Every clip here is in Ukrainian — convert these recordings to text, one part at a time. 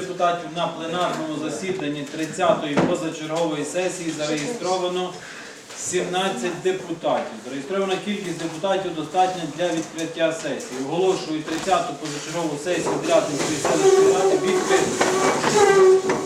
депутатів на пленарному засіданні 30-ї позачергової сесії зареєстровано 17 депутатів. Зареєстрована кількість депутатів достатня для відкриття сесії. Оголошую 30-ту позачергову сесію Дрятинської селищної ради відкритою.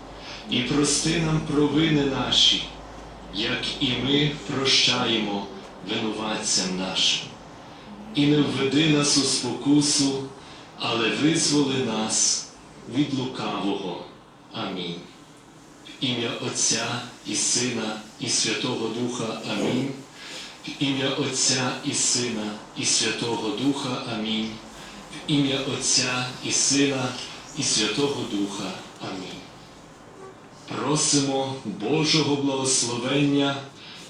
і прости нам провини наші, як і ми прощаємо винуватцям нашим. І не введи нас у спокусу, але визволи нас від лукавого. Амінь. В ім'я Отця і Сина, і Святого Духа. Амінь. В ім'я Отця і Сина, і Святого Духа. Амінь. В ім'я Отця і Сина, і Святого Духа. Амінь. Просимо Божого благословення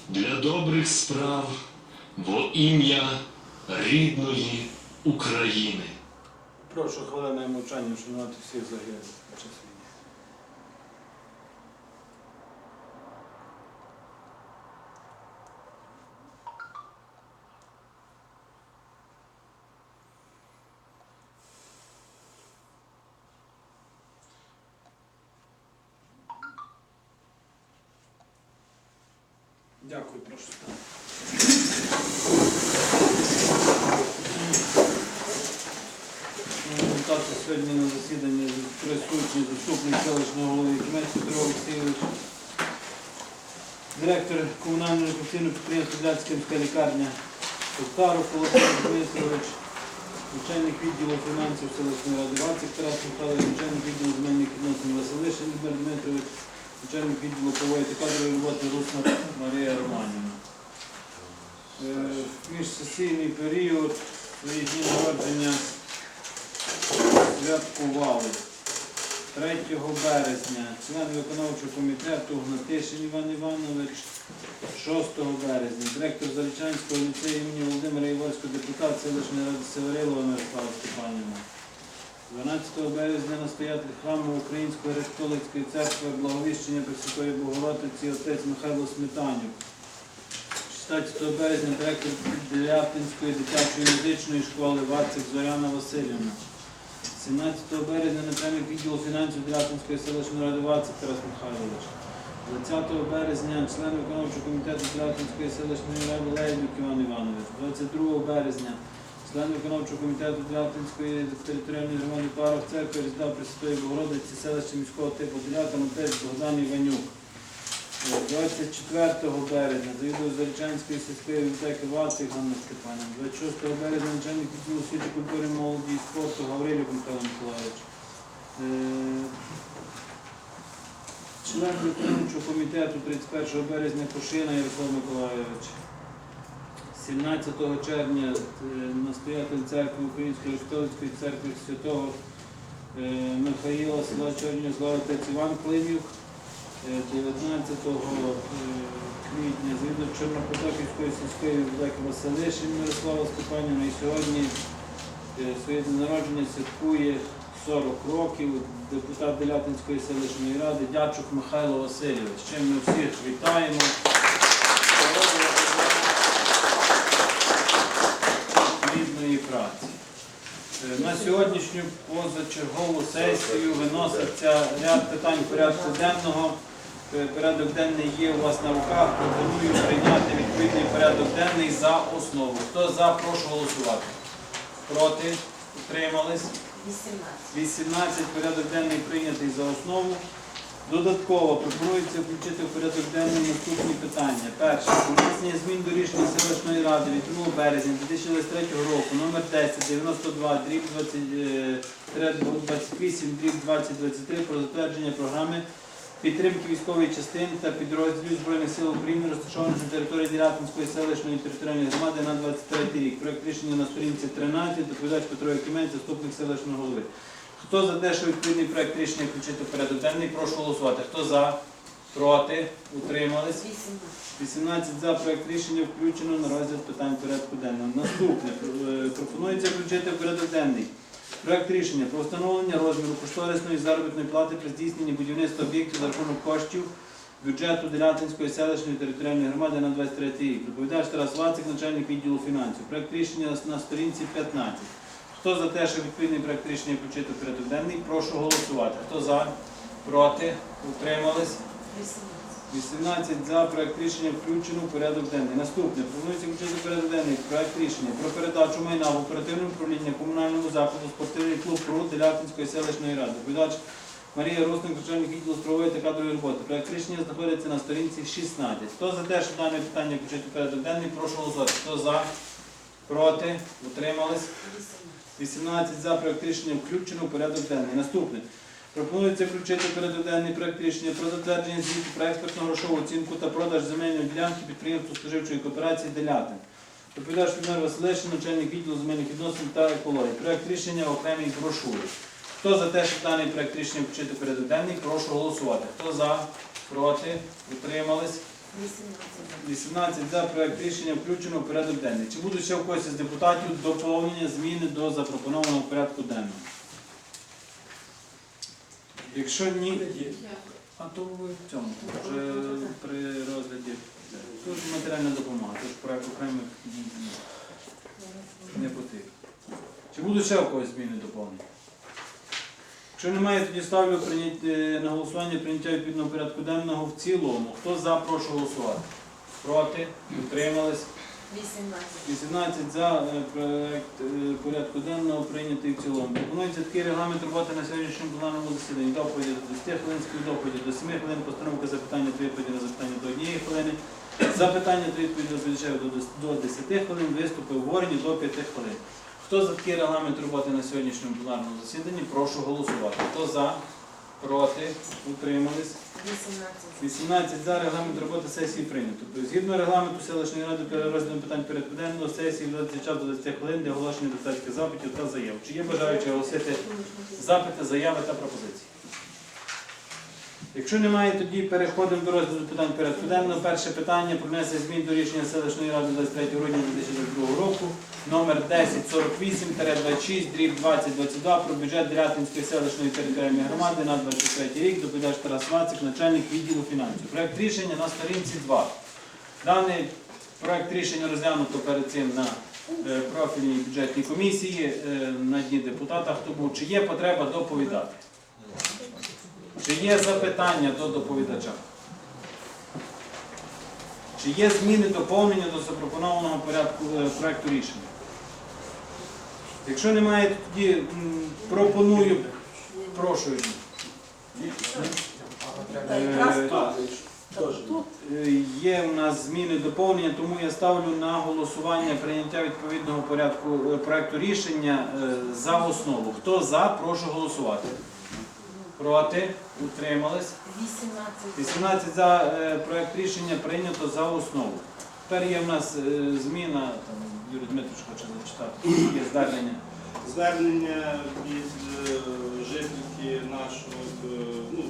для добрих справ во ім'я рідної України. Прошу хвилиною мовчання вшанувати всіх загиблих під час війни. Дякую, прошу. Депутати сьогодні на засіданні присутні заступник селищного голови Кімець Петро Олексійович, директор комунального міська лікарня Коктаров Володимир Дмитрович, начальник відділу фінансів селищної ради Вацик Тарас Михайлович, начальник відділу земельних відносин Василишин Ігор Дмитрович, начальник відділу правової та кадрової роботи Русна Марія Романівна. Е, в Міжсесійний період свої народження святкували 3 березня член виконавчого комітету Гнатишин Іван Іванович, 6 березня, директор Залічанського ліцею імені Володимира Єворського, депутат селищної ради Северилова Мирослава Степанівна. 12 березня настоятель храму Української греко-католицької церкви Благовіщення Пресвятої Богородиці отець Михайло Сметанюк. 16 березня директор Делятинської дитячої музичної школи Вацик Зоряна Васильівна. 17 березня начальник відділу фінансів Делятинської селищної ради Вацик Тарас Михайлович. 20 березня член виконавчого комітету Тратинської селищної ради Лейбюк Іван Іванович. 22 березня член виконавчого комітету Тратинської територіальної громади Парах Церкви Різдва Пресвятої Богородиці селища міського типу Делятин отець Богдан Іванюк. Е, 24 березня завідувач Зарічанської сільської бібліотеки Вацик Ганна Степанівна. 26 березня начальник відділу освіти, культури, молоді і спорту Гаврилюк Михайло Миколаївич. Е, Член виконавчого комітету 31 березня Кушина Ярослав Миколайович. 17 червня е, настоятель церкви Української католицької церкви святого е, Михаїла села Чорні Слава Іван Климюк. Е, 19 е, квітня звідно Чорнопотоківської сільської бібліотеки Василишин Мирослава Степанівна і сьогодні е, своє день народження святкує 40 років депутат Делятинської селищної ради Дячук Михайло Васильович. З чим ми всіх вітаємо. Плідної праці. Е, На сьогоднішню позачергову сесію виноситься ряд питань порядку денного. Е, Порядок денний є у вас на руках. Пропоную прийняти відповідний порядок денний за основу. Хто за, прошу голосувати. Проти? Утримались? 18. 18 порядок денний прийнятий за основу. Додатково пропонується включити в порядок денний наступні питання. Перше. Внесення змін до рішення селищної ради від 2 березня 2023 року номер 10 92 дріб 20, е, 28 дріб 2023 про затвердження програми підтримки військової частини та підрозділів Збройних сил України, розташованих на території Ділятинської селищної територіальної громади на 23 рік. Проект рішення на сторінці 13, доповідач Петро Якименць, заступник селищного голови. Хто за те, що відповідний проект рішення включити в порядок денний, прошу голосувати. Хто за? Проти? Утримались? 18. 18 за проект рішення включено на розгляд питань порядку денного. Наступне е, пропонується включити в порядок денний. Проект рішення про встановлення розміру кошторисної заробітної плати при здійсненні будівництва об'єктів за рахунок коштів бюджету Делятинської селищної територіальної громади на 23 рік. Доповідач Тарас Вацик, начальник відділу фінансів. Проект рішення на сторінці 15. Хто за те, що відповідний проект рішення включити в порядок денний, прошу голосувати. Хто за? Проти? Утримались? 18. 18 за проект рішення включено в порядок денний. Наступне пропонується включити в порядок денний проект рішення про передачу майна в оперативне управління комунальному закладу спортивний клуб ПРУ Делятинської селищної ради. Доповідач Марія Русник, начальник відділу з правової та кадрової роботи. Проект рішення знаходиться на сторінці 16. Хто за те, що дане питання включити в порядок денний, прошу голосувати. Хто за? Проти? Утримались? 18 за проект рішення включено в порядок денний. Наступне. Пропонується включити порядок денний рішення про затвердження звіту про експертну грошову оцінку та продаж земельної ділянки підприємству споживчої кооперації Делятин. Доповідач Людмила Василишин, начальник відділу земельних відносин та екології. Проект рішення окремій брошурі. Хто за те, щоб даний проект рішення включити порядок прошу голосувати. Хто за, проти, утримались? 18. 18 за проект рішення включено в порядок денний. Чи будуть ще в когось із депутатів доповнення зміни до запропонованого порядку денного? Якщо ні, а то ви в цьому вже при розгляді. Тут матеріальна допомога, тут проект окремих не потрібно. Чи будуть ще в когось зміни доповнення? Якщо немає, тоді ставлю на голосування прийняття відповідного порядку денного в цілому. Хто за, прошу голосувати. Проти? Утримались? 18. 18 за е, проект е, порядку денного прийнятий в цілому. Пропонується такий регламент роботи на сьогоднішньому пленарному засіданні. Доповіді до 10 хвилин, співдоповіді до 7 хвилин, постановка запитання та відповіді на запитання до 1 хвилини, запитання та відповіді до до до 10 хвилин, виступи обговорені до 5 хвилин. Хто за такий регламент роботи на сьогоднішньому пленарному засіданні, прошу голосувати. Хто за, проти, утримались. 18. 18 за регламент роботи сесії прийнято. Тобто, Згідно регламенту селищної ради перерозділу питань порядку денного сесії відводиться час до 20 хвилин для оголошення депутатських запитів та заяв. Чи є бажаючі оголосити запити, заяви та пропозиції? Якщо немає, тоді переходимо до розгляду питань порядку денного. Перше питання про внесення змін до рішення селищної ради 23 грудня 2022 року номер 1048-26 дріб 2022 про бюджет Делятинської селищної територіальної громади на 23 рік. Доповідач Тарас Вацик, начальник відділу фінансів. Проект рішення на сторінці 2. Даний проект рішення розглянуто перед цим на е, профільній бюджетній комісії е, на дні депутата. Хто був? Чи є потреба доповідати? Чи є запитання до доповідача? Чи є зміни доповнення до запропонованого порядку е, проекту рішення? Якщо немає, тоді пропоную, прошу. Е, Є у нас зміни доповнення, тому я ставлю на голосування прийняття відповідного порядку е, проекту рішення за основу. Хто за, прошу голосувати. Проти? Утримались? 18 18 за е, проект рішення прийнято за основу. Тепер є в нас е, зміна, там Юрій Дмитрович хоче зачитати, є звернення. Звернення від е, жительки нашого, ну,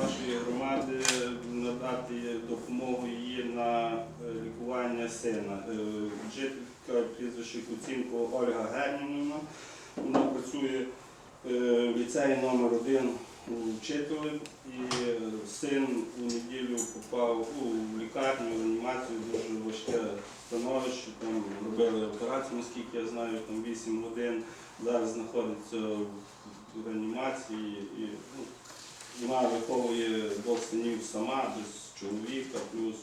нашої громади надати допомогу її на лікування сина. Жителька прізвище Куцінко Ольга Германівна. Вона працює в ліцеї номер 1 вчителем і син у неділю попав у лікарню, в реанімацію, дуже важке становище. Там робили операцію, наскільки я знаю, там 8 годин. Зараз знаходиться в реанімації і ну, вона виховує двох синів сама, без чоловіка, плюс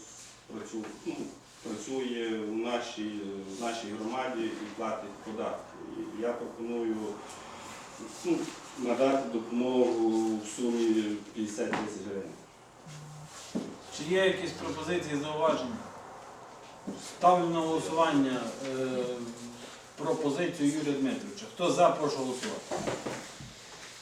працює, ну, працює в нашій, в нашій громаді і платить податки. І я пропоную ну, надати допомогу в сумі 50 тисяч гривень. Чи є якісь пропозиції, зауваження? Ставлю на голосування е, пропозицію Юрія Дмитровича. Хто за, прошу голосувати.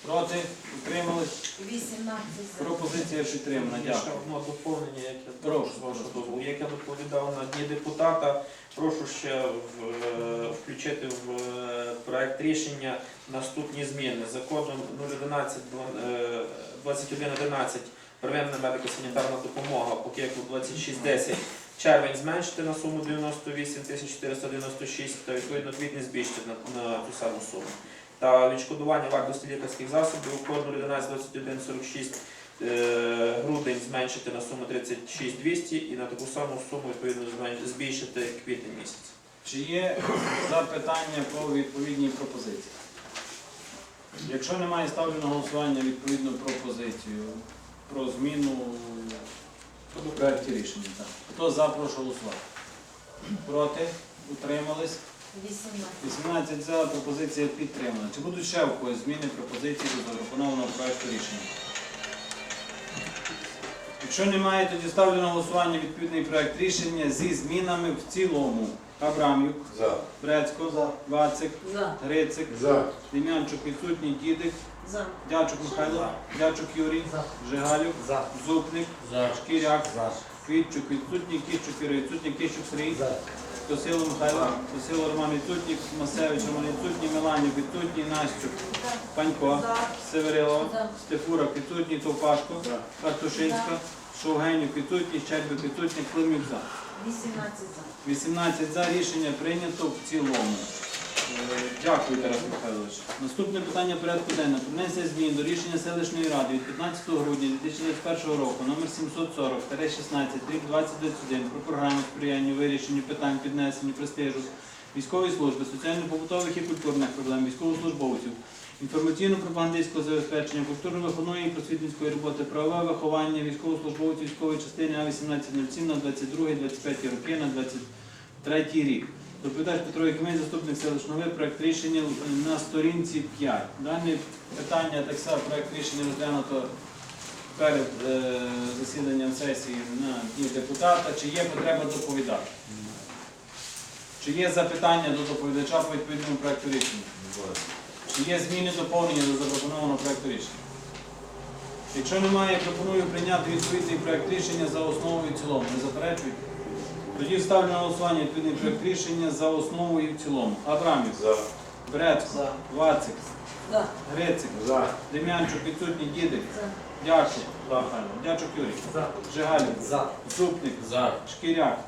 Проти? Утримались? 18 за. Пропозиція підтримана. Є ще Дякую. одне доповнення, яке Прошу, прошу з вашого дозволу. Як я доповідав на дні депутата, прошу ще в, е, включити в е, проект рішення наступні зміни. Законом 011 е, 2111 первинна медико-санітарна допомога по кеку 2610 червень зменшити на суму 98 496 та відповідно квітень збільшити на, на ту саму суму. Та відшкодування вартості лікарських засобів у коду 11 21 46 Е, грудень зменшити на суму 36 200 і на таку саму суму відповідно збільшити квітень місяць. Чи є запитання по відповідній пропозиції? Якщо немає, ставлю на голосування відповідну пропозицію про зміну в проєкті рішення. Так. Хто за, прошу голосувати. Проти? Утримались? 18 18 за, пропозиція підтримана. Чи будуть ще в когось зміни пропозиції до запропонованого проєкту рішення? Якщо немає, тоді ставлю на голосування відповідний проєкт рішення зі змінами в цілому. Абрамюк, За. Брецько, Вацик, за. Грицик, За. Дем'янчук відсутній, Дідик, За. Дячук Михайло, Дячук Юрій, Жигалюк, Зупник, Шкіряк, Квітчук відсутній, Кіщук Юрій відсутній, Кіщук Сергій, Косило Михайло, Косило Роман відсутній, Масевич Роман відсутній, Меланюк відсутній, Настюк, Панько. Северило. Стефурак відсутній, Товпашко, Картушинська, Шовгенюк відсутній, Щербик відсутній, Климюк за. 18 за. 18 за рішення прийнято в цілому. Дякую, Тарас Михайлович. Наступне питання порядку денного. Про внесення змін до рішення селищної ради від 15 грудня 2021 року номер 740 16 2021 про програму сприяння вирішенню питань піднесення престижу військової служби, соціально-побутових і культурних проблем військовослужбовців, інформаційно-пропагандистського забезпечення, культурно-виховної і просвітницької роботи, правове виховання військовослужбовців військової частини А1807 на 22-25 роки на 23 рік. Доповідач Петро Якимець, заступник селищного голови, проект рішення на сторінці 5. Дане питання, так само проект рішення розглянуто перед е, засіданням сесії на дні депутата. Чи є потреба доповідати? Чи є запитання до доповідача по відповідному проекту рішення? Чи є зміни доповнення до запропонованого проекту рішення? Якщо немає, пропоную прийняти відповідний проект рішення за основу і цілому. Не заперечують? Тоді ставлю на голосування відповідний проект рішення за основу і в цілому. Абрамів, За. Брецько, Вацик, За. Грицик, За. Дем'янчук, відсутній. Дідик, За. Дячук, Михайло, Дячук Юрій, Жигалів, Зупник, Шкіряк,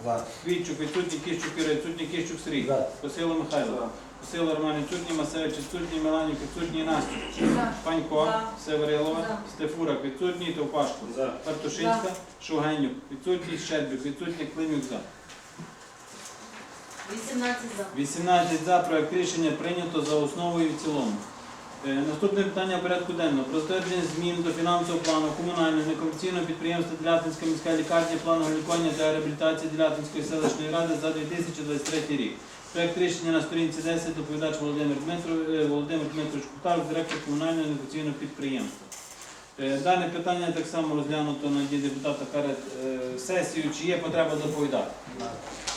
Квітчук, відсутній. Кіщук Юрій, відсутній. Кіщук Сергій, Косило Михайло, Косило Роман, відсутній. Масевич, відсутній. Меланюк, відсутній. Настюк, За. Панько, За. Северилова, За. Стефурак, відсутній. Товпашко, Партушинська, Шугенюк, відсутній. Щербик, відсутній. Климюк за. 18 за. 18 за проект рішення прийнято за основу і в цілому. Е, Наступне питання порядку денного. Про затвердження змін до фінансового плану комунального некомерційного підприємства Делятинська міська лікарня плану лікування та реабілітації Делятинської селищної ради за 2023 рік. Проект рішення на сторінці 10 доповідач Володимир Дмитров, е, Дмитрович Кутаров, директор комунального некомерційного підприємства. Е, Дане питання так само розглянуто на дії депутата перед сесією. Чи є потреба доповідати?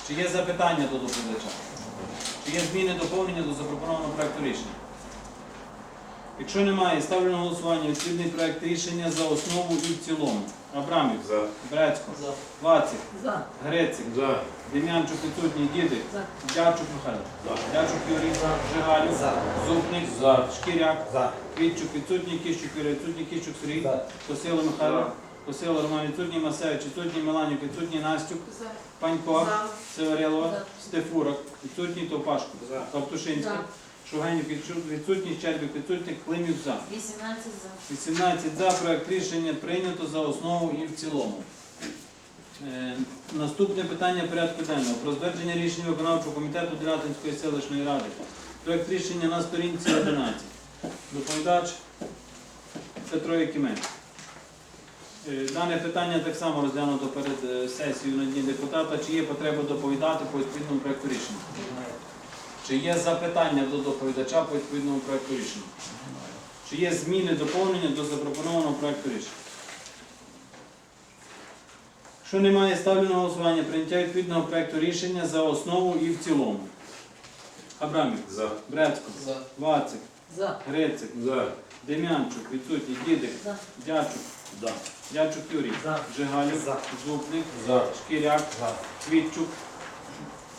Чи є запитання до доповідача? Чи є зміни доповнення до запропонованого проекту рішення? Якщо немає, ставлю на голосування відповідний проект рішення за основу і в цілому. Абрамів, За. Брецько, Вацик, За. Грицик, За. Дем'янчук відсутній, Дідик, За. Дячук Михайло, Дячук Юрій, Жигалюк, Зубник, Шкіряк, Квітчук відсутній, Кіщук Юрій. Відсутній, Кіщук Сергій, Косило Михайло, Косило Роман відсутній, Масевич відсутній, Меланюк відсутній, Настюк, Панько, Северилова, Стефурак, відсутній, Товпашко, За. Ковтушинська, За. Шугенюк відсутній, Щербік відсутній, Климів за. 18 за. 18 за проект рішення прийнято за основу і в цілому. Е, Наступне питання порядку денного. Про затвердження рішення виконавчого комітету Делятинської селищної ради. Проект рішення на сторінці 11. Доповідач Петро Якименко. Е, Дане питання так само розглянуто перед е, сесією на дні депутата. Чи є потреба доповідати по відповідному проекту рішення? Чи є запитання до доповідача по відповідному проекту рішення? Чи є зміни, доповнення до запропонованого проекту рішення? Якщо немає, ставлю на голосування прийняття відповідного проекту рішення за основу і в цілому. Абрамів, За. Брецько, Вацик, За. Грицик, За. Дем'янчук, відсутній, Дідик, За. Дячук, За. Дячук Юрій, За. Жигалюк, За. Зубник, За. Шкіряк, За. Квітчук,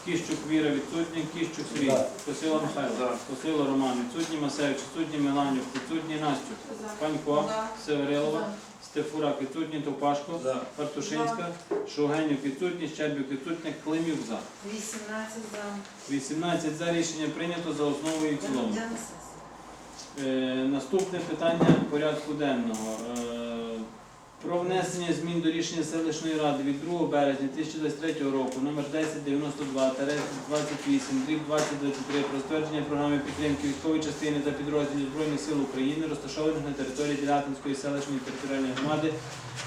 Кіщук Віра відсутній, Кіщук Сергій, Косила Михайло, За. Косила Роман відсутній, Масевич відсутній, Меланюк відсутній, Настюк, Панько, Северилова, Стефурак відсутній, Топашко, Партушинська, Шовгенюк відсутній, Щербюк відсутній, Климів за. 18 за. 18 за рішення прийнято за основу і в цілому. Е, наступне питання порядку денного. Е, про внесення змін до рішення селищної ради від 2 березня 2023 року номер 1092 28 дріб 2023 про затвердження програми підтримки військової частини та підрозділів Збройних сил України, розташованих на території Ділятинської селищної територіальної громади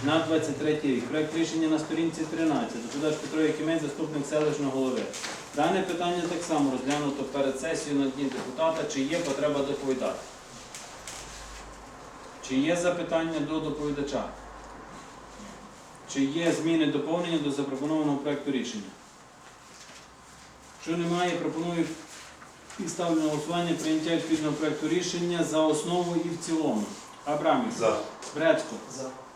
на 23 рік. Проект рішення на сторінці 13. Доповідач Петро Якимець, заступник селищного голови. Дане питання так само розглянуто перед сесією на дні депутата. Чи є потреба доповідати? Чи є запитання до доповідача? Чи є зміни доповнення до запропонованого проекту рішення? Якщо немає, пропоную і ставлю на голосування прийняття відповідного проекту рішення за основу і в цілому. Абрамів, За. Брецько,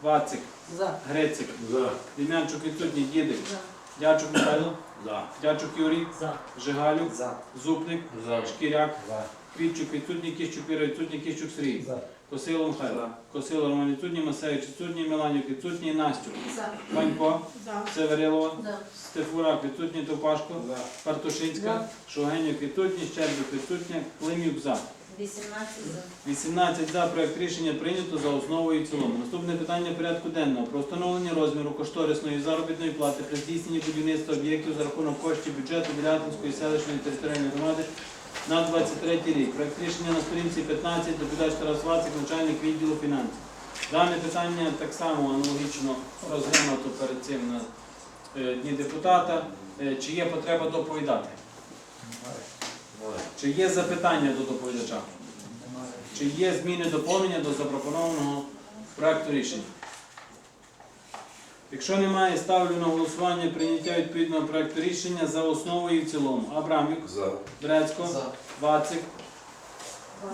Вацик, За. Грицик, За. Дем'янчук відсутній, Дідик, За. Дячук Михайло, За. Дячук Юрій, За. Жигалюк, За. Зубник, За. Шкіряк, За. Квітчук відсутній, Кіщук Віра відсутній, Кіщук Сергій. За. Косило Михайло. Косило Роман відсутній, Масевич відсутній, Меланюк відсутній, Настюк. За. Панько. Северилова, Стефурак відсутній, Топашко. Партушинська, Шугенюк відсутній, Щербик відсутня, Климюк за. 18 за. 18 за проект рішення прийнято за основу і в цілому. Наступне питання порядку денного про встановлення розміру кошторисної заробітної плати при здійсненні будівництва об'єктів за рахунок коштів бюджету Білятинської селищної територіальної громади на 23 рік. Проект рішення на сторінці 15, доповідач Тарас Вацик, начальник відділу фінансів. Дане питання так само аналогічно розглянуто перед цим на е, дні депутата. Е, Чи є потреба доповідати? Чи є запитання до доповідача? Чи є зміни доповнення до запропонованого проекту рішення? Якщо немає, ставлю на голосування прийняття відповідного проекту рішення за основу і в цілому. Абрамюк, За. Брецько, Вацик,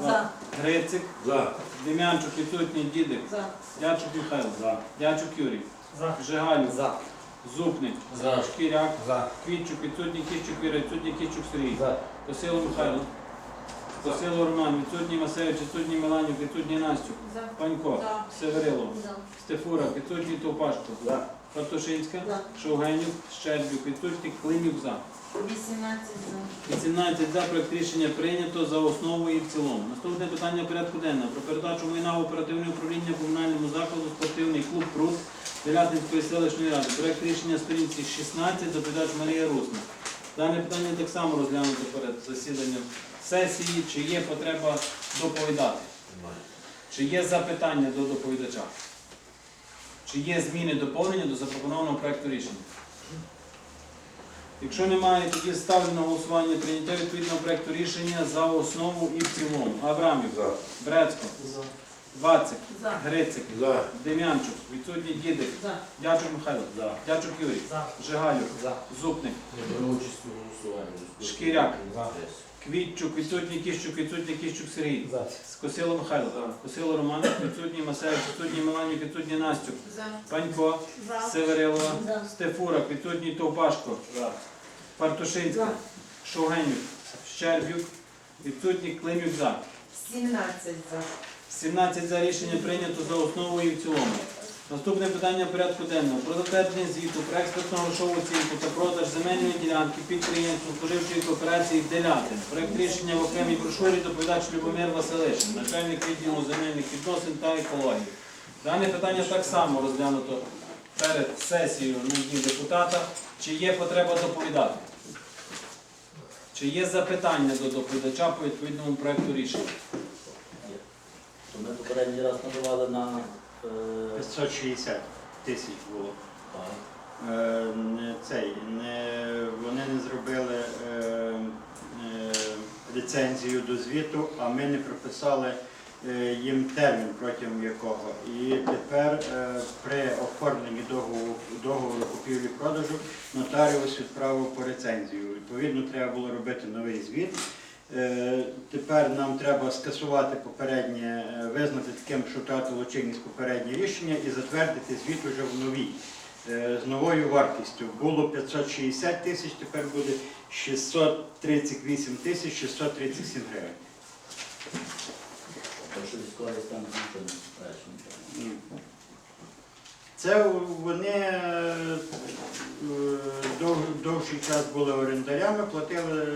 За. Грицик, За. Дем'янчук, відсутній Дідик, За. Дячук Михайло, Дячук Юрій, За. Жигалюк, За. Зупник, За. Шкіряк, За. Квітчук, відсутній Кіщук Віра, відсутній Кіщук Сергій. За. Косило Михайло, Косило Роман, відсутній Масевич, відсутній Меланюк, відсутній Настюк, За. Панько, За. Северилов, За. Стефура, відсутній Товпашко, За. Партушинська, За. Шовгенюк, Щербюк, відсутній Климюк за. 18 за. 18 за проект рішення прийнято за основу і в цілому. Наступне питання порядку денного про передачу майна в оперативне управління комунальному закладу спортивний клуб Пруд Делятинської селищної ради. Проект рішення сторінці 16, доповідач Марія Русна. Дане питання так само розглянуто перед засіданням сесії. Чи є потреба доповідати? Чи є запитання до доповідача? Чи є зміни доповнення до запропонованого проекту рішення? Якщо немає, тоді ставлю на голосування прийняття відповідного проекту рішення за основу і в цілому. Абрамів, Брецько, Вацик, За. Грицик, Дем'янчук, відсутній Дідик, За. Дячук Михайло, Дячук Юрій, Жигалюк, Зупник, Не беру участь у голосуванні. Шкіряк. Квітчук, відсутній Кіщук, відсутній Кіщук Сергій, Скосило Михайло, Косило Роман, відсутній Масевич, відсутній Меланюк, відсутній Настюк, За. Панько, За. Северилова, За. Стефурак, відсутній Товпашко, Партушинська, Шовгенюк, Щербюк, відсутній Климюк. За. 17 за. 17 за. Рішення прийнято за основу і в цілому. Наступне питання порядку денного. Про затвердження звіту про експертну грошову оцінку та продаж земельної ділянки підприємству споживчої кооперації Делятин. Проект рішення в окремій брошурі доповідач Любомир Василишин, начальник відділу земельних відносин та екології. Дане питання так само розглянуто перед сесією на депутата. Чи є потреба доповідати? Чи є запитання до доповідача по відповідному проекту рішення? Ми попередній раз надавали на 560 тисяч було. Е, цей, не, вони не зробили е, е, ліцензію до звіту, а ми не прописали е, їм термін, протягом якого. І тепер е, при оформленні договору, договору купівлі-продажу нотаріус відправив по рецензію. Відповідно, треба було робити новий звіт. Е, Тепер нам треба скасувати попереднє, е, визнати таким, що втратило чинність попереднє рішення і затвердити звіт уже в новій е, з новою вартістю. Було 560 тисяч, тепер буде 638 тисяч 637 гривень. Ні. Це вони дов- довший час були орендарями, платили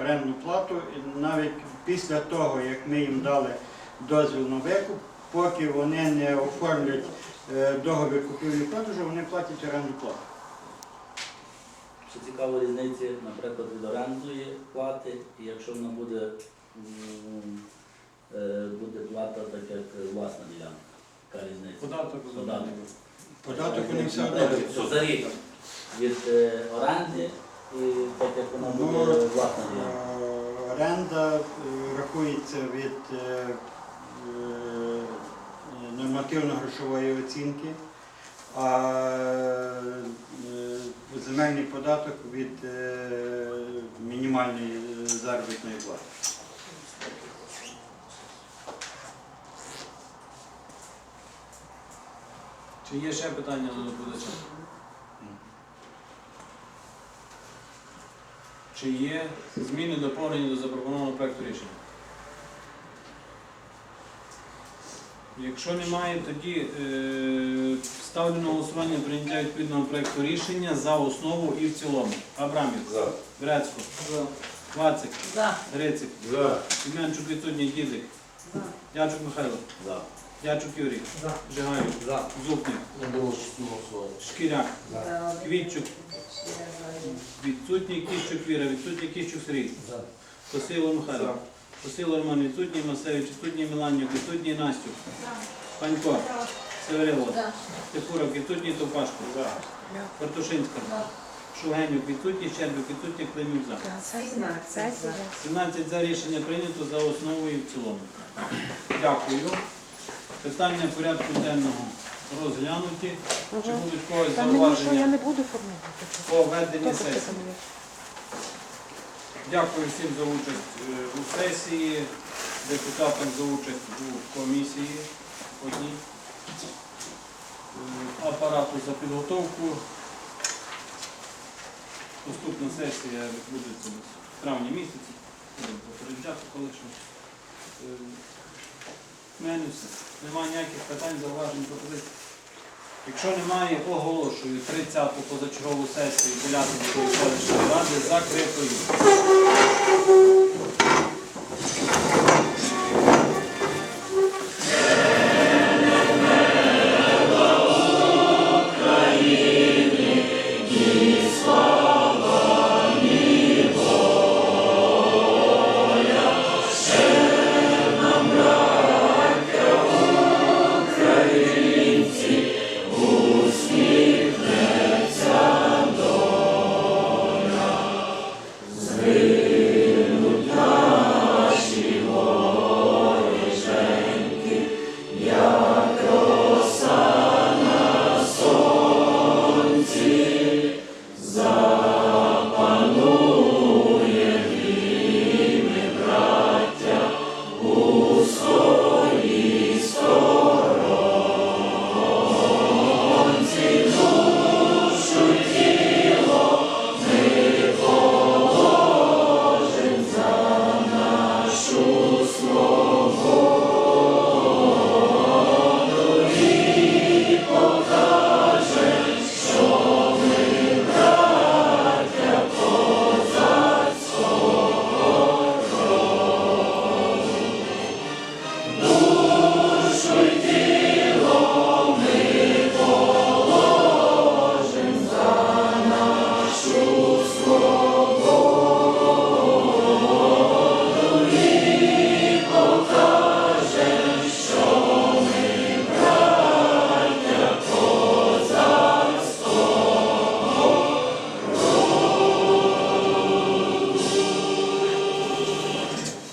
орендну плату. І навіть після того, як ми їм дали дозвіл на викуп, поки вони не оформлять е, договір купівлі-продажу, вони платять орендну плату. Що цікаво різниці, наприклад, від орендної плати, і якщо вона буде, е, буде плата, так як власна ділянка. Яка різниця? Податок за Податок. Податок вони все одно. Від е, оренди і так як вона буде Ну, власна. Е, Оренда е, рахується від е, е, нормативно-грошової оцінки, а е, земельний податок від е, мінімальної заробітної плати. Чи є ще питання до доповідача? Чи є зміни доповнення до запропонованого проекту рішення? Якщо немає, тоді е, ставлю на голосування прийняття відповідного проекту рішення за основу і в цілому. Абрамів, За. Грецько, Вацик, За. Грицик, За. Семенчук відсутній Дідик, За. Дячук Михайло, За. Дячук Юрій, Жигаєв, За. Зубник. Шкіряк, За. Квітчук, відсутній Кіщук Віра, відсутній Кіщук Сергій. Косило Михайло, Косило Роман, відсутній Масевич, відсутній Міланюк, відсутній Настюк, Панько, Северило. Степуров, відсутній Топашко, Картушинська, Шугенюк, відсутній Щербюк, відсутній Климюк. 17 за. 17 за. Рішення прийнято за основу і в цілому. Дякую. Питання порядку денного розглянуті. Чи будуть когось Та мені що я зауваження не буду формувати. по веденні Хто сесії? Дякую всім за участь е, у сесії, депутатам за участь у комісії одній, Е, апарату за підготовку. Наступна сесія відбудеться десь в травні місяці. Будемо попереджати колишньо. Е, в. Немає ніяких питань, зауважень, пропозицій. Якщо немає, оголошую 30-ту позачергову сесію Білятинської селищної ради закритою.